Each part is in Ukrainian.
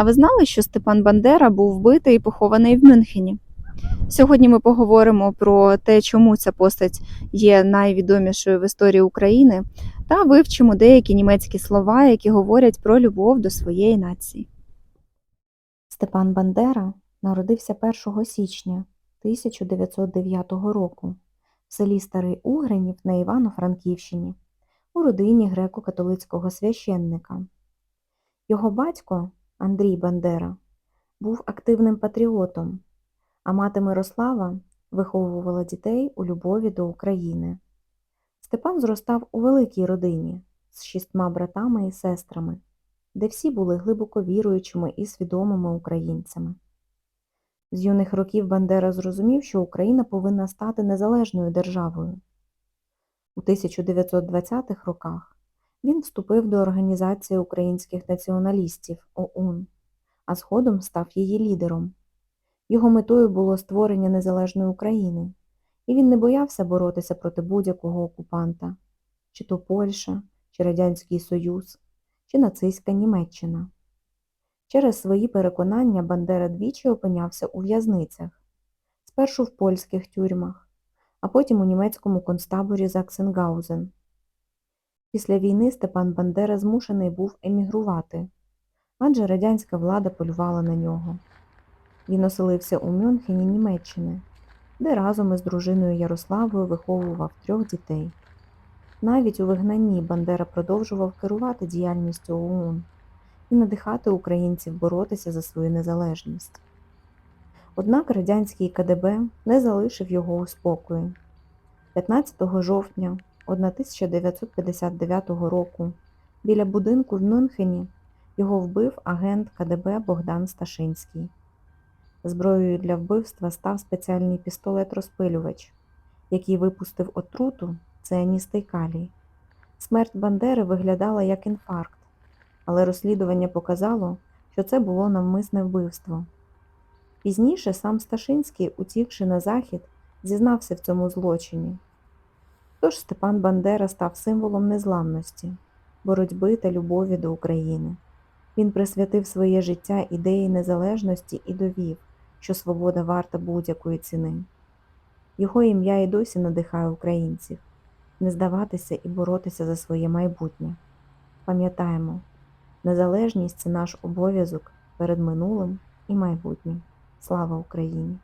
А ви знали, що Степан Бандера був вбитий і похований в Мюнхені? Сьогодні ми поговоримо про те, чому ця постать є найвідомішою в історії України, та вивчимо деякі німецькі слова, які говорять про любов до своєї нації. Степан Бандера народився 1 січня 1909 року в селі Старий Угринів на Івано-Франківщині у родині греко-католицького священника. Його батько Андрій Бандера був активним патріотом, а мати Мирослава виховувала дітей у любові до України. Степан зростав у великій родині з шістьма братами і сестрами, де всі були глибоко віруючими і свідомими українцями. З юних років Бандера зрозумів, що Україна повинна стати незалежною державою. У 1920-х роках він вступив до Організації українських націоналістів ОУН, а згодом став її лідером. Його метою було створення незалежної України, і він не боявся боротися проти будь-якого окупанта, чи то Польща, чи Радянський Союз, чи нацистська Німеччина. Через свої переконання Бандера двічі опинявся у в'язницях, спершу в польських тюрмах, а потім у німецькому концтаборі Заксенгаузен. Після війни Степан Бандера змушений був емігрувати, адже радянська влада полювала на нього. Він оселився у Мюнхені, Німеччини, де разом із дружиною Ярославою виховував трьох дітей. Навіть у вигнанні Бандера продовжував керувати діяльністю ОУН і надихати українців боротися за свою незалежність. Однак радянський КДБ не залишив його у спокої. 15 жовтня 1959 року біля будинку в Мюнхені його вбив агент КДБ Богдан Сташинський. Зброєю для вбивства став спеціальний пістолет-розпилювач, який випустив отруту цианістий калій. Смерть Бандери виглядала як інфаркт, але розслідування показало, що це було навмисне вбивство. Пізніше сам Сташинський, утікши на захід, зізнався в цьому злочині. Тож Степан Бандера став символом незламності, боротьби та любові до України. Він присвятив своє життя ідеї незалежності і довів, що свобода варта будь-якої ціни. Його ім'я і досі надихає українців не здаватися і боротися за своє майбутнє. Пам'ятаємо, незалежність це наш обов'язок перед минулим і майбутнім. Слава Україні!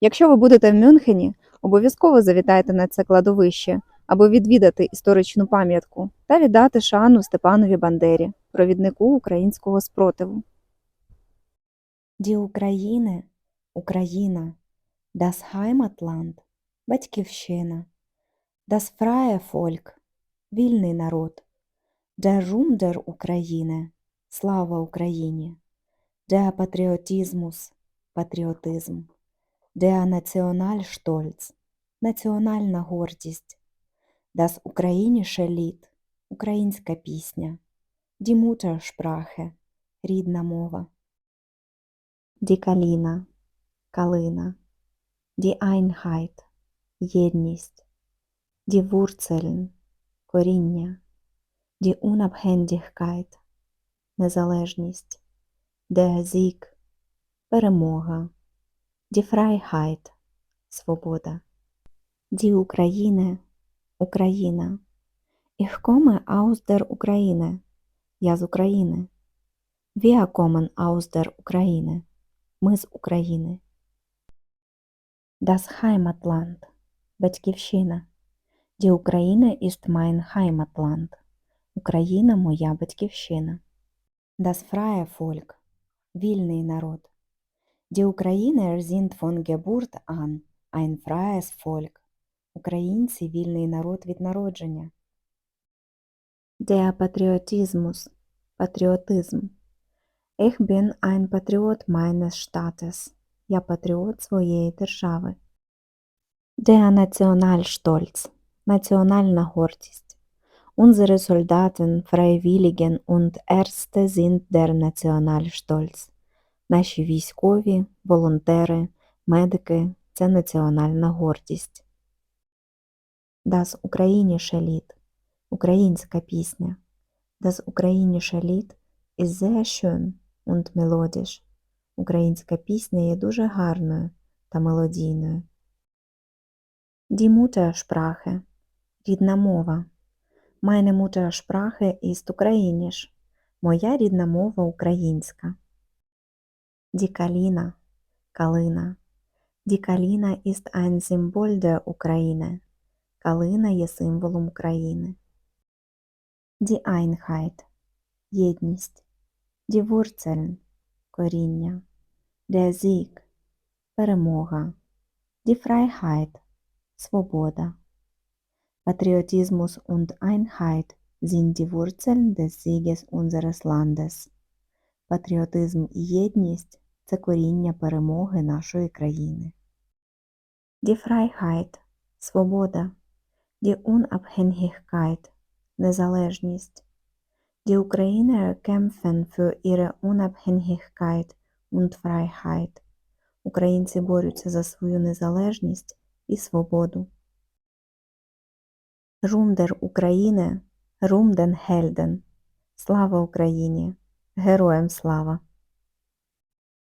Якщо ви будете в Мюнхені, обов'язково завітайте на це кладовище, аби відвідати історичну пам'ятку та віддати шану Степанові Бандері, провіднику українського спротиву. Die України, Україна, das Heimatland, Батьківщина, das freie Volk, вільний народ, der Ruhm der України, слава Україні, der Patriotismus, патріотизм, der Nationalstolz, національна гордість, das українісche Lied, українська пісня, die Muttersprache, рідна мова. Die Kalina, калина, die Einheit, єдність, die Wurzeln, коріння, die Unabhängigkeit, незалежність, der Sieg, перемога, die Freiheit, свобода, die Ukraine, Україна, Ich komme aus der Ukraine, я з України, Wir kommen aus Ukraine, ми з України. Das Heimatland – Батьківщина. Die Ukraine ist mein Heimatland. Україна – моя батьківщина. Das freie Volk – вільний народ. Die Ukrainer sind von Geburt an ein freies Volk. Українці – вільний народ від народження. Der Patriotismus – патріотизм. Ich bin ein Patriot meines Staates. Я патріот своєї держави. Der Nationalstolz – національна гордість. Unsere Soldaten, Freiwilligen und Ärzte sind der Nationalstolz. Наші військові, волонтери, медики – це національна гордість. Das ukrainische Lied – українська пісня. Das ukrainische Lied ist sehr schön und melodisch. Українська пісня є дуже гарною та мелодійною. Die Muttersprache – рідна мова. Meine Muttersprache ist Ukrainisch. Моя рідна мова українська. Kalina – калина. Kalina ist ein Symbol der Ukraine. Калина є символом України. Die Einheit – єдність. Die Wurzeln – коріння. Der Sieg – перемога. Die Freiheit – свобода. Patriotismus und Einheit sind die Wurzeln des Sieges unseres Landes. Патріотизм і єдність – це коріння перемоги нашої країни. Die Freiheit – свобода. Die Unabhängigkeit – незалежність. Die Ukrainer kämpfen für ihre Unabhängigkeit und Freiheit. Українці борються за свою незалежність і свободу. Der Ukraine, Ruhm. Слава Україні! Героям слава!